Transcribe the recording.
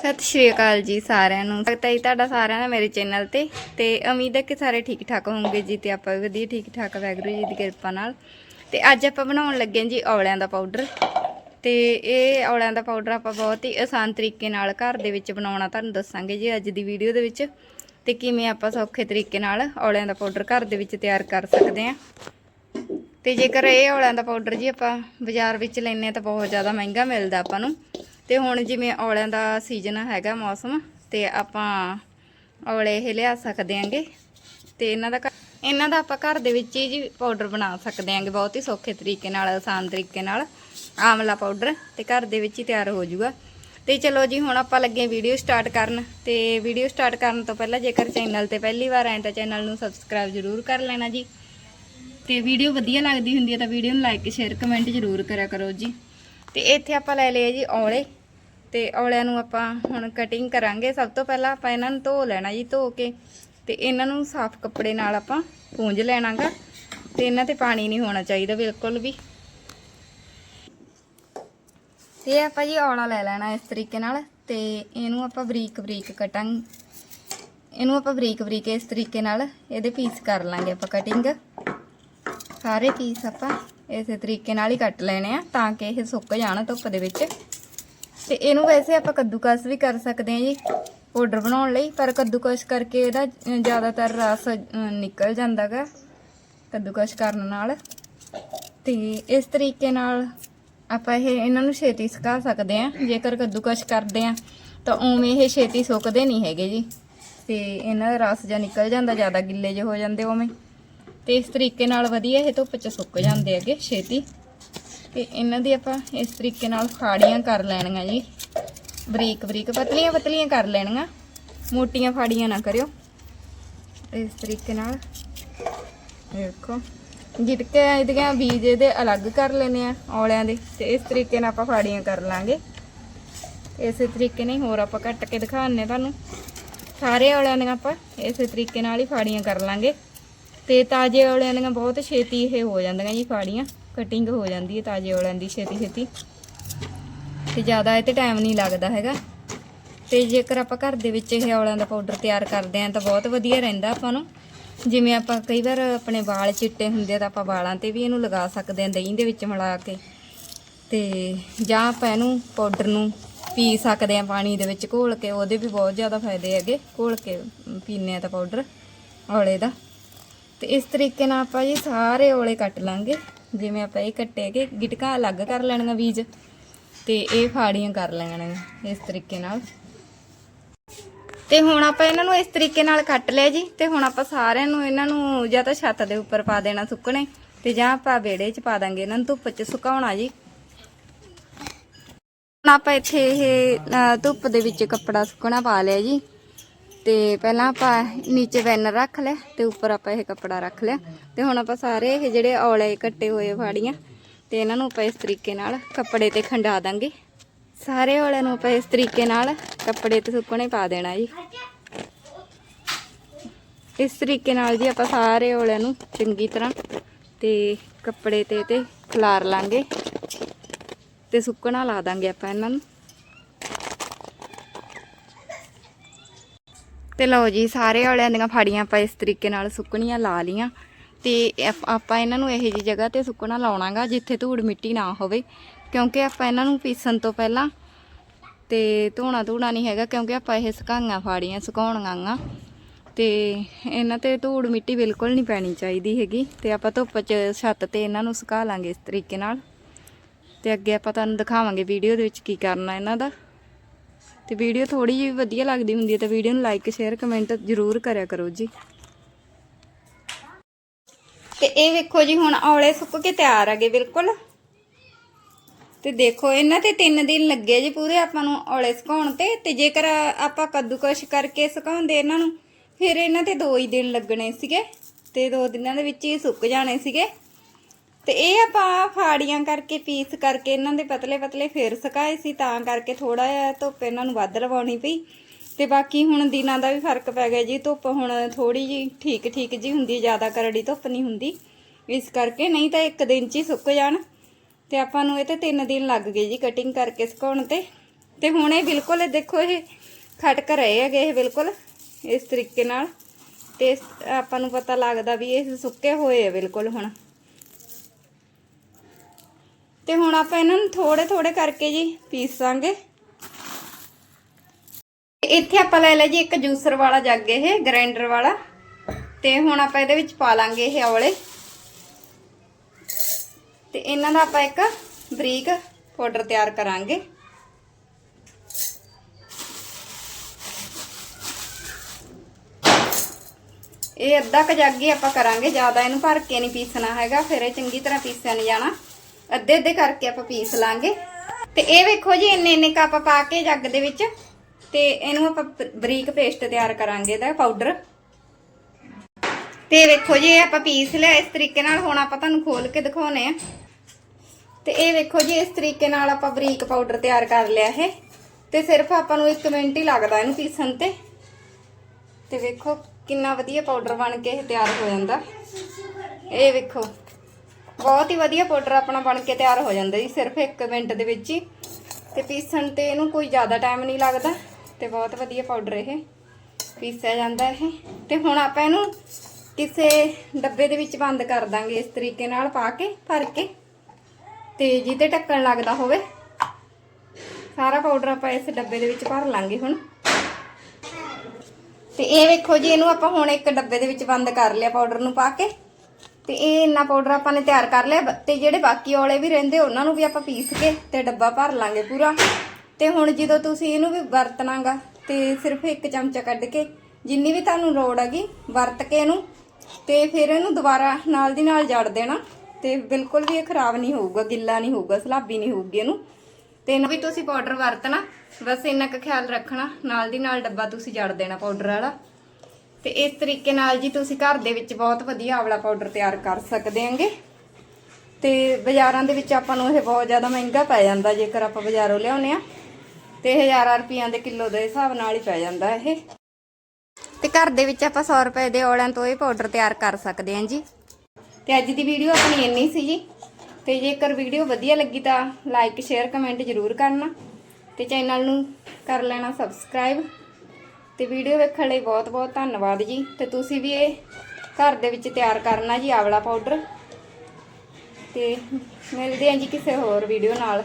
ਸਤਿ ਸ਼੍ਰੀ ਅਕਾਲ ਜੀ ਸਾਰਿਆਂ ਨੂੰ। ਸਵਾਗਤ ਹੈ ਜੀ ਤੁਹਾਡਾ ਸਾਰਿਆਂ ਦਾ ਮੇਰੇ ਚੈਨਲ ਤੇ। ਤੇ ਉਮੀਦ ਹੈ ਕਿ ਸਾਰੇ ਠੀਕ ਠਾਕ ਹੋਵੋਗੇ ਜੀ ਤੇ ਆਪਾਂ ਵੀ ਵਧੀਆ ਠੀਕ ਠਾਕ ਵੈਗਰੂ ਜੀ ਦੀ ਕਿਰਪਾ ਨਾਲ। ਤੇ ਅੱਜ ਆਪਾਂ ਬਣਾਉਣ ਲੱਗੇ ਹਾਂ ਜੀ ਔਲਿਆਂ ਦਾ ਪਾਊਡਰ। ਤੇ ਇਹ ਔਲਿਆਂ ਦਾ ਪਾਊਡਰ ਆਪਾਂ ਬਹੁਤ ਹੀ ਆਸਾਨ ਤਰੀਕੇ ਨਾਲ ਘਰ ਦੇ ਵਿੱਚ ਬਣਾਉਣਾ ਤੁਹਾਨੂੰ ਦੱਸਾਂਗੇ ਜੀ ਅੱਜ ਦੀ ਵੀਡੀਓ ਦੇ ਵਿੱਚ। ਤੇ ਕਿਵੇਂ ਆਪਾਂ ਸੌਖੇ ਤਰੀਕੇ ਨਾਲ ਔਲਿਆਂ ਦਾ ਪਾਊਡਰ ਘਰ ਦੇ ਵਿੱਚ ਤਿਆਰ ਕਰ ਸਕਦੇ ਹਾਂ। ਤੇ ਜੇਕਰ ਇਹ ਔਲਿਆਂ ਦਾ ਪਾਊਡਰ ਜੀ ਆਪਾਂ ਬਾਜ਼ਾਰ ਵਿੱਚ ਲੈਨੇ ਆ ਤਾਂ ਬਹੁਤ ਜ਼ਿਆਦਾ ਮਹਿੰਗਾ ਮਿਲਦਾ ਆਪਾਂ ਨੂੰ। ਤੇ ਹੁਣ ਜਿਵੇਂ ਔਲਿਆਂ ਦਾ ਸੀਜ਼ਨ ਹੈਗਾ ਮੌਸਮ, ਤੇ ਆਪਾਂ ਔਲੇ ਇਹ ਲਿਆ ਸਕਦੇ ਆਂਗੇ। ਤੇ ਇਹਨਾਂ ਦਾ ਘ- ਇਹਨਾਂ ਦਾ ਆਪਾਂ ਘਰ ਦੇ ਵਿੱਚ ਹੀ ਜੀ ਪਾਊਡਰ ਬਣਾ ਸਕਦੇ ਆਂਗੇ ਬਹੁਤ ਹੀ ਸੌਖੇ ਤਰੀਕੇ ਨਾਲ, ਆਸਾਨ ਤਰੀਕੇ ਨਾਲ। ਆਮਲਾ ਪਾਊਡਰ ਤੇ ਘਰ ਦੇ ਵਿੱਚ ਹੀ ਤਿਆਰ ਹੋ ਜਾਊਗਾ ਤੇ ਚਲੋ ਜੀ, ਹੁਣ ਆਪਾਂ ਲੱਗੇ ਵੀਡੀਓ ਸਟਾਰਟ ਕਰਨ। ਤੇ ਵੀਡੀਓ ਸਟਾਰਟ ਕਰਨ ਤੋਂ ਪਹਿਲਾਂ ਜੇਕਰ ਚੈਨਲ ਤੇ ਪਹਿਲੀ ਵਾਰ ਆਏ ਤਾਂ ਚੈਨਲ ਨੂੰ ਸਬਸਕ੍ਰਾਈਬ ਜ਼ਰੂਰ ਕਰ ਲੈਣਾ ਜੀ। ਤੇ ਵੀਡੀਓ ਵਧੀਆ ਲੱਗਦੀ ਹੁੰਦੀ ਹੈ ਤਾਂ ਵੀਡੀਓ ਨੂੰ ਲਾਈਕ ਸ਼ੇਅਰ ਕਮੈਂਟ ਜ਼ਰੂਰ ਕਰਿਆ ਕਰੋ ਜੀ। ਤੇ ਇੱਥੇ ਆਪਾਂ ਲੈ ਲਏ ਜੀ ਔਲੇ। ਤੇ ਔਲਿਆਂ ਨੂੰ ਆਪਾਂ ਹੁਣ ਕਟਿੰਗ ਕਰਾਂਗੇ। ਸਭ ਤੋਂ ਪਹਿਲਾਂ ਆਪਾਂ ਇਹਨਾਂ ਨੂੰ ਧੋ ਲੈਣਾ ਜੀ ਧੋ ਕੇ ਤੇ ਇਹਨਾਂ ਨੂੰ ਸਾਫ਼ ਕੱਪੜੇ ਨਾਲ ਆਪਾਂ ਪੂੰਝ ਲੈਣਾਗਾ ਤੇ ਇਹਨਾਂ ਤੇ ਪਾਣੀ ਨਹੀਂ ਹੋਣਾ ਚਾਹੀਦਾ ਬਿਲਕੁਲ ਵੀ। ਤੇ ਇਹ ਆਪਾਂ ਜੀ ਔਲਾ ਲੈ ਲੈਣਾ ਇਸ ਤਰੀਕੇ ਨਾਲ ਤੇ ਇਹਨੂੰ ਆਪਾਂ ਬਰੀਕ ਬਰੀਕ ਕਟਾਂਗੇ ਇਹਨੂੰ ਆਪਾਂ ਬਰੀਕ ਬਰੀਕ ਇਸ ਤਰੀਕੇ ਨਾਲ ਇਹਦੇ ਪੀਸ ਕਰ ਲਾਂਗੇ ਆਪਾਂ ਕਟਿੰਗ ਸਾਰੇ ਪੀਸ ਆਪਾਂ ਇਸੇ ਤਰੀਕੇ ਨਾਲ ਹੀ ਕੱਟ ਲੈਣੇ ਆ ਤਾਂ ਕਿ ਇਹ ਸੁੱਕ ਜਾਣ ਧੁੱਪ ਦੇ ਵਿੱਚ। ਤੇ ਇਹਨੂੰ ਵੈਸੇ ਆਪਾਂ ਕੱਦੂਕਸ ਵੀ ਕਰ ਸਕਦੇ ਹਾਂ ਜੀ ਪਾਊਡਰ ਬਣਾਉਣ ਲਈ ਪਰ ਕੱਦੂਕਸ ਕਰਕੇ ਇਹਦਾ ਜ਼ਿਆਦਾਤਰ ਰਸ ਅ, ਨਿਕਲ ਜਾਂਦਾਗਾ ਕੱਦੂਕਸ ਕਰਨ ਨਾਲ। ਤੇ ਇਸ ਤਰੀਕੇ ਨਾਲ ਆਪਾਂ ਇਹ ਇਹਨਾਂ ਨੂੰ ਛੇਤੀ ਸੁਕਾ ਸਕਦੇ ਆ ਜੇਕਰ ਕੱਦੂਕਸ ਕਰਦੇ ਆ ਤਾਂ ਉਵੇਂ ਇਹ ਛੇਤੀ ਸੁੱਕਦੇ ਨਹੀਂ ਹੈਗੇ ਜੀ। ਤੇ ਇਹਨਾਂ ਦਾ ਰਸ ਜਾਂ ਨਿਕਲ ਜਾਂਦਾ ਜ਼ਿਆਦਾ ਗਿੱਲੇ ਜਿਹੇ ਹੋ ਜਾਂਦੇ ਉਵੇਂ। ਤੇ ਇਸ ਤਰੀਕੇ ਨਾਲ ਵਧੀਆ ਇਹ ਧੁੱਪ 'ਚ ਸੁੱਕ ਜਾਂਦੇ ਹੈਗੇ ਛੇਤੀ। ਤੇ ਇਹਨਾਂ ਦੀ ਆਪਾਂ ਇਸ ਤਰੀਕੇ ਨਾਲ ਫਾੜੀਆਂ ਕਰ ਲੈਣੀਆਂ ਜੀ। ਬਰੀਕ ਬਰੀਕ ਪਤਲੀਆਂ ਪਤਲੀਆਂ ਕਰ ਲੈਣੀਆਂ। ਮੋਟੀਆਂ ਫਾੜੀਆਂ ਨਾ ਕਰਿਓ। ਇਸ ਤਰੀਕੇ ਨਾਲ ਦੇਖੋ। ਜਿਟਕੇ ਇਹਦੀਆਂ ਬੀਜ ਇਹਦੇ ਅਲੱਗ ਕਰ ਲੈਣੇ ਆ ਔਲਿਆਂ ਦੇ। ਤੇ ਇਸ ਤਰੀਕੇ ਨਾਲ ਆਪਾਂ ਫਾੜੀਆਂ ਕਰ ਲਾਂਗੇ। ਇਸੇ ਤਰੀਕੇ ਨਾਲ ਹੀ ਹੋਰ ਆਪਾਂ ਕੱਟ ਕੇ ਦਿਖਾਉਂਦੇ ਤੁਹਾਨੂੰ। ਸਾਰੇ ਔਲਿਆਂ ਦੀਆਂ ਆਪਾਂ ਇਸੇ ਤਰੀਕੇ ਨਾਲ ਹੀ ਫਾੜੀਆਂ ਕਰ ਲਾਂਗੇ। ਤੇ ਤਾਜ਼ੇ ਔਲਿਆਂ ਦੀਆਂ ਬਹੁਤ ਛੇਤੀ ਇਹ ਹੋ ਜਾਂਦੀਆਂ ਜੀ ਫਾੜੀਆਂ। ਕਟਿੰਗ ਹੋ ਜਾਂਦੀ ਹੈ ਤਾਜ਼ੇ ਔਲਿਆਂ ਦੀ ਛੇਤੀ ਛੇਤੀ। ਤੇ ਜ਼ਿਆਦਾ ਇਹ ਤੇ ਟਾਈਮ ਨਹੀਂ ਲੱਗਦਾ ਹੈਗਾ। ਤੇ ਜੇਕਰ ਆਪਾਂ ਘਰ ਦੇ ਵਿੱਚ ਇਹ ਔਲਿਆਂ ਦਾ ਪਾਊਡਰ ਤਿਆਰ ਕਰਦੇ ਆਂ ਤਾਂ ਬਹੁਤ ਵਧੀਆ ਰਹਿੰਦਾ ਆਪਾਂ ਨੂੰ। ਜਿਵੇਂ ਆਪਾਂ ਕਈ ਵਾਰ ਆਪਣੇ ਵਾਲ ਚਿੱਟੇ ਹੁੰਦੇ ਆ ਤਾਂ ਆਪਾਂ ਵਾਲਾਂ ਤੇ ਵੀ ਇਹਨੂੰ ਲਗਾ ਸਕਦੇ ਆਂ ਦਹੀਂ ਦੇ ਵਿੱਚ ਮਿਲਾ ਕੇ। ਤੇ ਜਾਂ ਆਪਾਂ ਇਹਨੂੰ ਪਾਊਡਰ ਨੂੰ ਪੀ ਸਕਦੇ ਆਂ ਪਾਣੀ ਦੇ ਵਿੱਚ ਘੋਲ ਕੇ, ਉਹਦੇ ਵੀ ਬਹੁਤ ਜ਼ਿਆਦਾ ਫਾਇਦੇ ਹੈਗੇ, ਘੋਲ ਕੇ ਪੀਨੇ ਆ ਤਾਂ ਪਾਊਡਰ ਔਲੇ ਦਾ। ਤੇ ਇਸ ਤਰੀਕੇ ਨਾਲ ਆਪਾਂ ਜੀ ਸਾਰੇ ਔਲੇ ਕੱਟ ਲਾਂਗੇ। ਜਿਵੇਂ ਆਪਾਂ ਇਹ ਕੱਟੇ ਹੈਗੇ ਗਿਟਕਾ ਅਲੱਗ ਕਰ ਲੈਣੀਆਂ ਬੀਜ ਤੇ ਇਹ ਫਾੜੀਆਂ ਕਰ ਲੈਣੀਆਂ ਇਸ ਤਰੀਕੇ ਨਾਲ। ਤੇ ਹੁਣ ਆਪਾਂ ਇਹਨਾਂ ਨੂੰ ਇਸ ਤਰੀਕੇ ਨਾਲ ਕੱਟ ਲਿਆ ਜੀ ਤੇ ਹੁਣ ਆਪਾਂ ਸਾਰਿਆਂ ਨੂੰ ਇਹਨਾਂ ਨੂੰ ਜਾਂ ਤਾਂ ਛੱਤ ਦੇ ਉੱਪਰ ਪਾ ਦੇਣਾ ਸੁੱਕਣੇ ਤੇ ਜਾਂ ਆਪਾਂ ਵਿਹੜੇ 'ਚ ਪਾ ਦਾਂਗੇ ਇਹਨਾਂ ਨੂੰ ਧੁੱਪ 'ਚ ਸੁਕਾਉਣਾ ਜੀ। ਹੁਣ ਆਪਾਂ ਇੱਥੇ ਇਹ ਧੁੱਪ ਦੇ ਵਿੱਚ ਕੱਪੜਾ ਸੁੱਕਣਾ ਪਾ ਲਿਆ ਜੀ। ਤੇ ਪਹਿਲਾਂ ਆਪਾਂ ਨੀਚੇ ਬੈਨਰ ਰੱਖ ਲਿਆ ਤੇ ਉੱਪਰ ਆਪਾਂ ਇਹ ਕੱਪੜਾ ਰੱਖ ਲਿਆ। ਤੇ ਹੁਣ ਆਪਾਂ ਸਾਰੇ ਇਹ ਜਿਹੜੇ ਔਲੇ ਕੱਟੇ ਹੋਏ ਫਾੜੀਆਂ, ਤੇ ਇਹਨਾਂ ਨੂੰ ਆਪਾਂ ਇਸ ਤਰੀਕੇ ਨਾਲ ਕੱਪੜੇ ਤੇ ਖੰਡਾ ਦਾਂਗੇ। ਸਾਰੇ ਔਲਿਆਂ ਨੂੰ ਆਪਾਂ ਇਸ ਤਰੀਕੇ ਨਾਲ ਕੱਪੜੇ ਤੇ ਸੁੱਕਣੇ ਪਾ ਦੇਣਾ ਜੀ। ਇਸ ਤਰੀਕੇ ਨਾਲ ਜੀ ਆਪਾਂ ਸਾਰੇ ਔਲਿਆਂ ਨੂੰ ਚੰਗੀ ਤਰ੍ਹਾਂ ਤੇ ਕੱਪੜੇ ਤੇ ਤੇ ਖਲਾਰ ਲਾਂਗੇ। ਤੇ ਸੁੱਕਣਾ ਲਾ ਦਾਂਗੇ ਆਪਾਂ ਇਹਨਾਂ ਨੂੰ। ਤੇ ਲਓ ਜੀ, ਸਾਰੇ ਵਾਲਿਆਂ ਦੀਆਂ ਫਾੜੀਆਂ ਆਪਾਂ ਇਸ ਤਰੀਕੇ ਨਾਲ ਸੁੱਕਣੀਆਂ ਲਾ ਲੀਆਂ ਤੇ ਆਪਾਂ ਇਹਨਾਂ ਨੂੰ ਇਹੋ ਜੀ ਜਗ੍ਹਾ ਤੇ ਸੁੱਕਣਾ ਲਾਉਣਾਗਾ, ਜਿੱਥੇ ਧੂੜ ਮਿੱਟੀ ਨਾ ਹੋਵੇ। ਕਿਉਂਕਿ ਆਪਾਂ ਇਹਨਾਂ ਨੂੰ ਪੀਸਣ ਤੋਂ ਪਹਿਲਾਂ ਤੇ ਧੋਣਾ ਧੂਣਾ ਨਹੀਂ ਹੈਗਾ, ਕਿਉਂਕਿ ਆਪਾਂ ਇਹ ਸੁਕਾਈਆਂ ਫਾੜੀਆਂ ਸੁਕਾਉਣੀਆਂ ਗਾ ਤੇ ਇਹਨਾਂ ਤੇ ਧੂੜ ਮਿੱਟੀ ਬਿਲਕੁਲ ਨਹੀਂ ਪੈਣੀ ਚਾਹੀਦੀ ਹੈਗੀ। ਤੇ ਆਪਾਂ ਧੁੱਪ 'ਚ ਛੱਤ ਤੇ ਇਹਨਾਂ ਨੂੰ ਸੁਕਾ ਲਾਂਗੇ ਇਸ ਤਰੀਕੇ ਨਾਲ। ਤੇ ਅੱਗੇ ਆਪਾਂ ਤੁਹਾਨੂੰ ਦਿਖਾਵਾਂਗੇ ਵੀਡੀਓ ਦੇ ਵਿੱਚ ਕੀ ਕਰਨਾ ਇਹਨਾਂ ਦਾ। ਤੇ ਵੀਡੀਓ ਥੋੜੀ ਜਿਹੀ ਵਧੀਆ ਲੱਗਦੀ ਹੁੰਦੀ ਹੈ ਤਾਂ ਵੀਡੀਓ ਨੂੰ ਲਾਈਕ ਸ਼ੇਅਰ ਕਮੈਂਟ ਜ਼ਰੂਰ ਕਰਿਆ ਕਰੋ ਜੀ। ਤੇ ਇਹ ਵੇਖੋ ਜੀ, ਹੁਣ ਔਲੇ ਸੁੱਕ ਕੇ ਤਿਆਰ ਹੈਗੇ ਬਿਲਕੁਲ। ਤੇ ਦੇਖੋ, ਇਹਨਾਂ ਤੇ 3 ਦਿਨ ਲੱਗੇ ਜੀ ਪੂਰੇ ਆਪਾਂ ਨੂੰ ਔਲੇ ਸੁਕਾਉਣ ਤੇ। ਤੇ ਜੇਕਰ ਆਪਾਂ ਕੱਦੂਕਸ਼ ਕਰਕੇ ਸੁਕਾਉਂਦੇ ਇਹਨਾਂ ਨੂੰ, ਫਿਰ ਇਹਨਾਂ ਤੇ 2 ਹੀ ਦਿਨ ਲੱਗਣੇ ਸੀਗੇ। ਤੇ 2 ਦਿਨਾਂ ਦੇ ਵਿੱਚ ਹੀ ਸੁੱਕ ਜਾਣੇ ਸੀਗੇ। ਤੇ ਇਹ ਆਪਾਂ ਫਾੜੀਆਂ ਕਰਕੇ, ਪੀਸ ਕਰਕੇ ਇਹਨਾਂ ਦੇ ਪਤਲੇ ਪਤਲੇ ਫੇਰ ਸੁਕਾਏ ਸੀ, ਤਾਂ ਕਰਕੇ ਥੋੜਾ ਜਿਹਾ ਧੁੱਪ ਇਹਨਾਂ ਨੂੰ ਵੱਧ ਲਵਾਉਣੀ ਪਈ। ਤੇ ਬਾਕੀ ਹੁਣ ਦਿਨਾਂ ਦਾ ਵੀ ਫ਼ਰਕ ਪੈ ਗਿਆ ਜੀ, ਧੁੱਪ ਹੁਣ ਥੋੜੀ ਜੀ ਠੀਕ ਠੀਕ ਜੀ ਹੁੰਦੀ, ਜ਼ਿਆਦਾ ਕਰੜੀ ਧੁੱਪ ਨਹੀਂ ਹੁੰਦੀ। ਇਸ ਕਰਕੇ ਨਹੀਂ ਤਾਂ ਇੱਕ ਦਿਨ ਚ ਹੀ ਸੁੱਕ ਜਾਣ। ਤੇ ਆਪਾਂ ਨੂੰ ਇਹ ਤੇ 3 ਦਿਨ ਲੱਗ ਗਏ ਜੀ ਕਟਿੰਗ ਕਰਕੇ ਸੁਕਾਉਣ ਤੇ। ਤੇ ਹੁਣ ਇਹ ਬਿਲਕੁਲ ਇਹ ਦੇਖੋ ਇਹ ਖਟਕ ਰਹੇ ਹੈਗੇ ਇਹ ਬਿਲਕੁਲ ਇਸ ਤਰੀਕੇ ਨਾਲ। ਤੇ ਆਪਾਂ ਨੂੰ ਪਤਾ ਲੱਗਦਾ ਵੀ ਇਹ ਸੁੱਕੇ ਹੋਏ ਆ ਬਿਲਕੁਲ ਹੁਣ। ਤੇ ਹੁਣ ਆਪਾਂ ਇਹਨਾਂ ਨੂੰ ਥੋੜੇ ਥੋੜੇ ਕਰਕੇ ਜੀ ਪੀਸਾਂਗੇ। ਇੱਥੇ ਆਪਾਂ ਲੈ ਲਿਆ ਜੀ ਇੱਕ ਜੂਸਰ ਵਾਲਾ ਜੱਗ ਇਹ ਗ੍ਰਾਈਂਡਰ ਵਾਲਾ। ਤੇ ਹੁਣ ਆਪਾਂ ਇਹਦੇ ਵਿੱਚ ਪਾ ਲਾਂਗੇ ਇਹ ਔਲੇ। ਤੇ ਇਹਨਾਂ ਦਾ ਆਪਾਂ ਇੱਕ ਬਰੀਕ ਪਾਊਡਰ ਤਿਆਰ ਕਰਾਂਗੇ। ਇਹ ਅੱਧਾ ਕ ਜੱਗ ਹੀ ਆਪਾਂ ਕਰਾਂਗੇ, ਜ਼ਿਆਦਾ ਇਹਨੂੰ ਭਰ ਕੇ ਨਹੀਂ ਪੀਸਣਾ ਹੈਗਾ, ਫਿਰ ਇਹ ਚੰਗੀ ਤਰ੍ਹਾਂ ਪੀਸਿਆ ਨਹੀਂ ਜਾਣਾ। ਅੱਧੇ ਅੱਧੇ ਕਰਕੇ ਆਪਾਂ ਪੀਸ ਲਾਂਗੇ। ਤੇ ਇਹ ਵੇਖੋ ਜੀ, ਇੰਨੇ ਇੰਨੇ ਕੱਪ ਪਾ ਕੇ ਜੱਗ ਦੇ ਵਿੱਚ। ਤੇ ਇਹਨੂੰ ਆਪਾਂ ਬਰੀਕ ਪੇਸਟ ਤਿਆਰ ਕਰਾਂਗੇ ਇਹਦਾ ਪਾਊਡਰ ਤੇ ਵੇਖੋ ਜੀ, ਇਹ ਆਪਾਂ ਪੀਸ ਲਿਆ। ਇਸ ਤਰੀਕੇ ਨਾਲ ਹੁਣ ਆਪਾਂ ਤੁਹਾਨੂੰ ਖੋਲ ਕੇ ਦਿਖਾਉਨੇ ਆ। ਤੇ ਇਹ ਵੇਖੋ ਜੀ, ਇਸ ਤਰੀਕੇ ਨਾਲ ਆਪਾਂ ਬਰੀਕ ਪਾਊਡਰ ਤਿਆਰ ਕਰ ਲਿਆ ਇਹ। ਤੇ ਸਿਰਫ ਆਪਾਂ ਨੂੰ 1 ਮਿੰਟ ਹੀ ਲੱਗਦਾ ਇਹਨੂੰ ਪੀਸਣ ਤੇ। ਤੇ ਵੇਖੋ ਕਿੰਨਾ ਵਧੀਆ ਪਾਊਡਰ ਬਣ ਕੇ ਇਹ ਤਿਆਰ ਹੋ ਜਾਂਦਾ। ਇਹ ਵੇਖੋ। ਬਹੁਤ ਹੀ ਵਧੀਆ ਪਾਊਡਰ ਆਪਣਾ ਬਣ ਕੇ ਤਿਆਰ ਹੋ ਜਾਂਦਾ ਜੀ, ਸਿਰਫ 1 ਮਿੰਟ ਦੇ ਵਿੱਚ ਹੀ। ਤੇ ਪੀਸਣ ਤੇ ਇਹਨੂੰ ਕੋਈ ਜ਼ਿਆਦਾ ਟਾਈਮ ਨਹੀਂ ਲੱਗਦਾ ਤੇ ਬਹੁਤ ਵਧੀਆ ਪਾਊਡਰ ਇਹ ਪੀਸਿਆ ਜਾਂਦਾ ਇਹ। ਤੇ ਹੁਣ ਆਪਾਂ ਇਹਨੂੰ ਕਿਸੇ ਡੱਬੇ ਦੇ ਵਿੱਚ ਬੰਦ ਕਰ ਦਾਂਗੇ ਇਸ ਤਰੀਕੇ ਨਾਲ ਪਾ ਕੇ, ਭਰ ਕੇ। ਤੇ ਜਿਹਦੇ ਢੱਕਣ ਲੱਗਦਾ ਹੋਵੇ। ਸਾਰਾ ਪਾਊਡਰ ਆਪਾਂ ਇਸ ਡੱਬੇ ਦੇ ਵਿੱਚ ਭਰ ਲਾਂਗੇ ਹੁਣ। ਤੇ ਇਹ ਵੇਖੋ ਜੀ, ਇਹਨੂੰ ਆਪਾਂ ਹੁਣ ਇੱਕ ਡੱਬੇ ਦੇ ਵਿੱਚ ਬੰਦ ਕਰ ਲਿਆ ਪਾਊਡਰ ਨੂੰ ਪਾ ਕੇ। ਤੇ ਇਹ ਇੰਨਾ ਪਾਊਡਰ ਆਪਾਂ ਨੇ ਤਿਆਰ ਕਰ ਲਿਆ ਬ- ਤੇ ਜਿਹੜੇ ਬਾਕੀ ਔਲੇ ਵੀ ਰਹਿੰਦੇ, ਉਹਨਾਂ ਨੂੰ ਵੀ ਆਪਾਂ ਪੀਸ ਕੇ ਤੇ ਡੱਬਾ ਭਰ ਲਾਂਗੇ ਪੂਰਾ। ਤੇ ਹੁਣ ਜਦੋਂ ਤੁਸੀਂ ਇਹਨੂੰ ਵੀ ਵਰਤਣਾਗਾ, ਤੇ ਸਿਰਫ ਇੱਕ ਚਮਚਾ ਕੱਢ ਕੇ, ਜਿੰਨੀ ਵੀ ਤੁਹਾਨੂੰ ਲੋੜ ਹੈਗੀ, ਵਰਤ ਕੇ ਇਹਨੂੰ, ਤੇ ਫਿਰ ਇਹਨੂੰ ਦੁਬਾਰਾ ਨਾਲ ਦੀ ਨਾਲ ਜੜ ਦੇਣਾ। ਤੇ ਬਿਲਕੁਲ ਵੀ ਇਹ ਖਰਾਬ ਨਹੀਂ ਹੋਊਗਾ, ਗਿੱਲਾ ਨਹੀਂ ਹੋਊਗਾ, ਸਲਾਬੀ ਨਹੀਂ ਹੋਊਗੀ ਇਹਨੂੰ। ਤੇ ਇਹਨੂੰ ਵੀ ਤੁਸੀਂ ਪਾਊਡਰ ਵਰਤਣਾ, ਬਸ ਇੰਨਾ ਕੁ ਖਿਆਲ ਰੱਖਣਾ, ਨਾਲ ਦੀ ਨਾਲ ਡੱਬਾ ਤੁਸੀਂ ਜੜ ਦੇਣਾ ਪਾਊਡਰ ਵਾਲਾ। ਤੇ ਇਸ ਤਰੀਕੇ ਨਾਲ ਜੀ ਤੁਸੀਂ ਘਰ ਦੇ ਵਿੱਚ ਬਹੁਤ ਵਧੀਆ ਆਵਲਾ ਪਾਊਡਰ ਤਿਆਰ ਕਰ ਸਕਦੇ ਆਂਗੇ। ਤੇ ਬਾਜ਼ਾਰਾਂ ਦੇ ਵਿੱਚ ਆਪਾਂ ਨੂੰ ਇਹ ਬਹੁਤ ਜ਼ਿਆਦਾ ਮਹਿੰਗਾ ਪੈ ਜਾਂਦਾ ਜੇਕਰ ਆਪਾਂ ਬਾਜ਼ਾਰੋਂ ਲਿਆਉਨੇ ਆ ਤੇ ਹਜ਼ਾਰਾਂ ਰੁਪਈਆਂ ਦੇ ਕਿਲੋ ਦੇ ਹਿਸਾਬ ਨਾਲ ਹੀ ਪੈ ਜਾਂਦਾ ਇਹ। ਤੇ ਘਰ ਦੇ ਵਿੱਚ ਆਪਾਂ 100 ਰੁਪਏ ਦੇ ਔਲਿਆਂ ਤੋਂ ਇਹ ਪਾਊਡਰ ਤਿਆਰ ਕਰ ਸਕਦੇ ਹਾਂ ਜੀ। ਤੇ ਅੱਜ ਦੀ ਵੀਡੀਓ ਆਪਣੀ ਇੰਨੀ ਸੀ ਜੀ। ਤੇ ਜੇਕਰ ਵੀਡੀਓ ਵਧੀਆ ਲੱਗੀ ਤਾਂ ਲਾਈਕ, ਸ਼ੇਅਰ, ਕਮੈਂਟ ਜ਼ਰੂਰ ਕਰਨਾ। ਤੇ ਚੈਨਲ ਨੂੰ ਕਰ ਲੈਣਾ ਸਬਸਕ੍ਰਾਈਬ। ਤੇ ਵੀਡੀਓ ਵੇਖਣ ਲਈ ਬਹੁਤ ਬਹੁਤ ਧੰਨਵਾਦ ਜੀ। ਤੇ ਤੁਸੀਂ ਵੀ ਇਹ ਘਰ ਦੇ ਵਿੱਚ ਤਿਆਰ ਕਰਨਾ ਜੀ ਆਵਲਾ ਪਾਊਡਰ। ਤੇ ਮਿਲਦੇ ਹਾਂ ਜੀ ਕਿਸੇ ਹੋਰ ਵੀਡੀਓ ਨਾਲ।